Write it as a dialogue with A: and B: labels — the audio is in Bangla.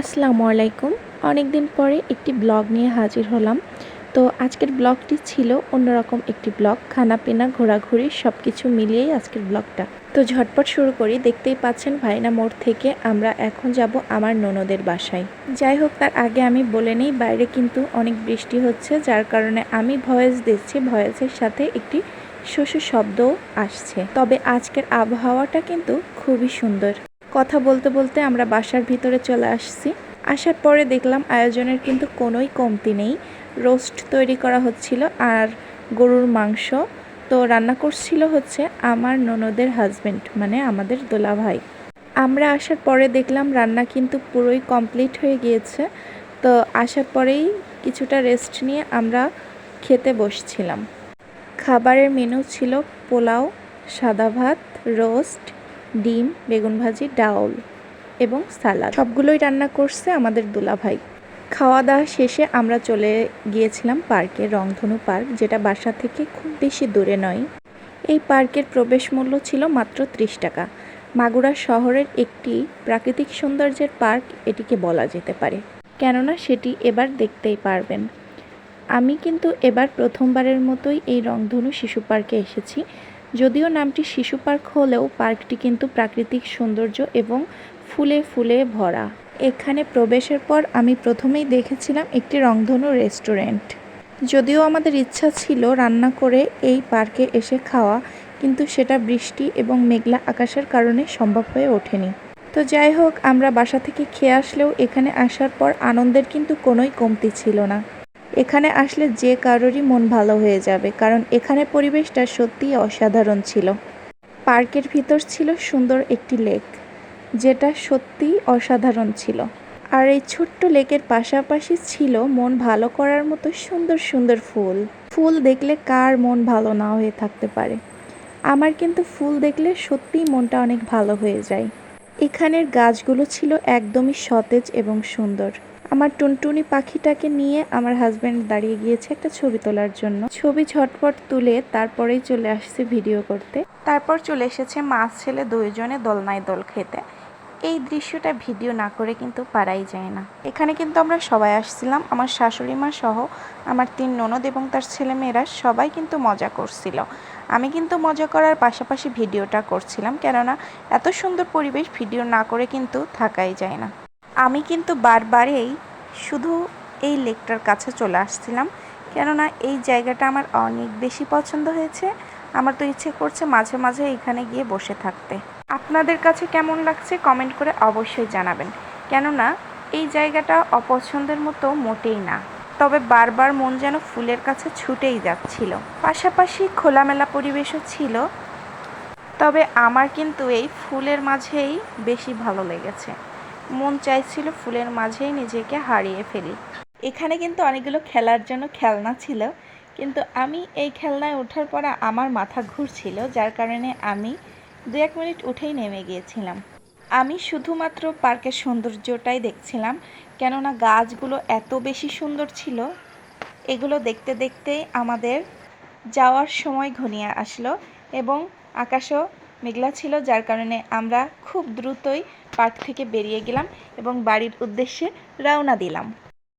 A: আসসালামু আলাইকুম। অনেক দিন পরে একটি ব্লগ নিয়ে হাজির হলাম। তো আজকের ব্লগটি ছিল অন্যরকম একটি ব্লগ। খানাপিনা, ঘোরাঘুরি সব কিছু মিলিয়েই আজকের ব্লগটা। তো ঝটপট শুরু করি। দেখতেই পাচ্ছেন ভাইনা মোড় থেকে আমরা এখন যাব আমার ননদের বাসায়। যাই হোক, তার আগে আমি বলে নিই, বাইরে কিন্তু অনেক বৃষ্টি হচ্ছে, যার কারণে আমি ভয়েস দিচ্ছি। ভয়েসের সাথে একটি শস্য শব্দও আসছে। তবে আজকের আবহাওয়াটা কিন্তু খুবই সুন্দর। কথা বলতে বলতে আমরা বাসার ভিতরে চলে আসছি। আসার পরে দেখলাম আয়োজনের কিন্তু কোনোই কমতি নেই। রোস্ট তৈরি করা হচ্ছিল আর গরুর মাংস। তো রান্না করছিল হচ্ছে আমার ননদের হাজবেন্ড মানে আমাদের দোলা ভাই আমরা আসার পরে দেখলাম রান্না কিন্তু পুরোই কমপ্লিট হয়ে গিয়েছে। তো আসার পরেই কিছুটা রেস্ট নিয়ে আমরা খেতে বসছিলাম। খাবারের মেনু ছিল পোলাও, সাদা ভাত, রোস্ট ডিম, বেগুন ভাজি, ডাউল এবং সালাদ। সবগুলোই রান্না করছে আমাদের দুলা ভাই খাওয়া দাওয়া শেষে আমরা চলে গিয়েছিলাম পার্কে রংধনু পার্ক, যেটা বাসা থেকে খুব বেশি দূরে নয়। এই পার্কের প্রবেশ মূল্য ছিল মাত্র ত্রিশ টাকা। মাগুরা শহরের একটি প্রাকৃতিক সৌন্দর্যের পার্ক এটিকে বলা যেতে পারে। কেননা সেটি এবার দেখতেই পারবেন। আমি কিন্তু এবার প্রথমবারের মতোই এই রংধনু শিশু পার্কে এসেছি। যদিও নামটি শিশু পার্ক হলেও পার্কটি কিন্তু প্রাকৃতিক সৌন্দর্য এবং ফুলে ফুলে ভরা। এখানে প্রবেশের পর আমি প্রথমেই দেখেছিলাম একটি রংধনু রেস্টুরেন্ট। যদিও আমাদের ইচ্ছা ছিল রান্না করে এই পার্কে এসে খাওয়া, কিন্তু সেটা বৃষ্টি এবং মেঘলা আকাশের কারণে সম্ভব হয়ে ওঠেনি। তো যাই হোক, আমরা বাসা থেকে খেয়ে আসলেও এখানে আসার পর আনন্দের কিন্তু কোনোই কমতি ছিল না। এখানে আসলে যে কারোরই মন ভালো হয়ে যাবে, কারণ এখানে পরিবেশটা সত্যিই অসাধারণ ছিল। পার্কের ভিতর ছিল সুন্দর একটি লেক, যেটা সত্যিই অসাধারণ ছিল। আর এই ছোট্ট লেকের পাশাপাশি ছিল মন ভালো করার মতো সুন্দর সুন্দর ফুল। ফুল দেখলে কার মন ভালো না হয়ে থাকতে পারে। আমার কিন্তু ফুল দেখলে সত্যিই মনটা অনেক ভালো হয়ে যায়। এখানের গাছগুলো ছিল একদমই সতেজ এবং সুন্দর। আমার টুনটুনি পাখিটাকে নিয়ে আমার হাজব্যান্ড দাঁড়িয়ে গিয়েছে একটা ছবি তোলার জন্য। ছবি ঝটপট তুলে তারপরেই চলে আসছে ভিডিও করতে। তারপর চলে এসেছে মাছ ছেলে দুইজনে দোলনায় দোল খেতে। এই দৃশ্যটা ভিডিও না করে কিন্তু পারাই যায় না। এখানে কিন্তু আমরা সবাই আসছিলাম, আমার শাশুড়ি মা সহ আমার তিন ননদ এবং তার ছেলে মেয়েরা সবাই কিন্তু মজা করছিল। আমি কিন্তু মজা করার পাশাপাশি ভিডিওটা করছিলাম, কেননা এত সুন্দর পরিবেশ ভিডিও না করে কিন্তু থাকাই যায় না। আমি কিন্তু বারবারেই শুধু এই লেকটার কাছে চলে আসছিলাম, কেননা এই জায়গাটা আমার অনেক বেশি পছন্দ হয়েছে। আমার তো ইচ্ছে করছে মাঝে মাঝে এখানে গিয়ে বসে থাকতে। আপনাদের কাছে কেমন লাগছে কমেন্ট করে অবশ্যই জানাবেন। কেননা এই জায়গাটা অপছন্দের মতো মোটেই না। তবে বারবার মন যেন ফুলের কাছে ছুটেই যাচ্ছিল। পাশাপাশি খোলামেলা পরিবেশও ছিল। তবে আমার কিন্তু এই ফুলের মাঝেই বেশি ভালো লেগেছে। মন চাইছিল ফুলের মাঝেই নিজেকে হারিয়ে ফেলি। এখানে কিন্তু অনেকগুলো খেলার জন্য খেলনা ছিল, কিন্তু আমি এই খেলনায় ওঠার পর আমার মাথা ঘুরছিল, যার কারণে আমি দু এক মিনিট উঠেই নেমে গিয়েছিলাম। আমি শুধুমাত্র পার্কের সৌন্দর্যটাই দেখছিলাম, কেননা গাছগুলো এত বেশি সুন্দর ছিল, এগুলো দেখতে দেখতে আমাদের যাওয়ার সময় ঘনিয়ে আসলো এবং আকাশও মেঘলা ছিল, যার কারণে আমরা খুব দ্রুতই পার্ক থেকে বেরিয়ে গেলাম এবং বাড়ির উদ্দেশ্যে রওনা দিলাম।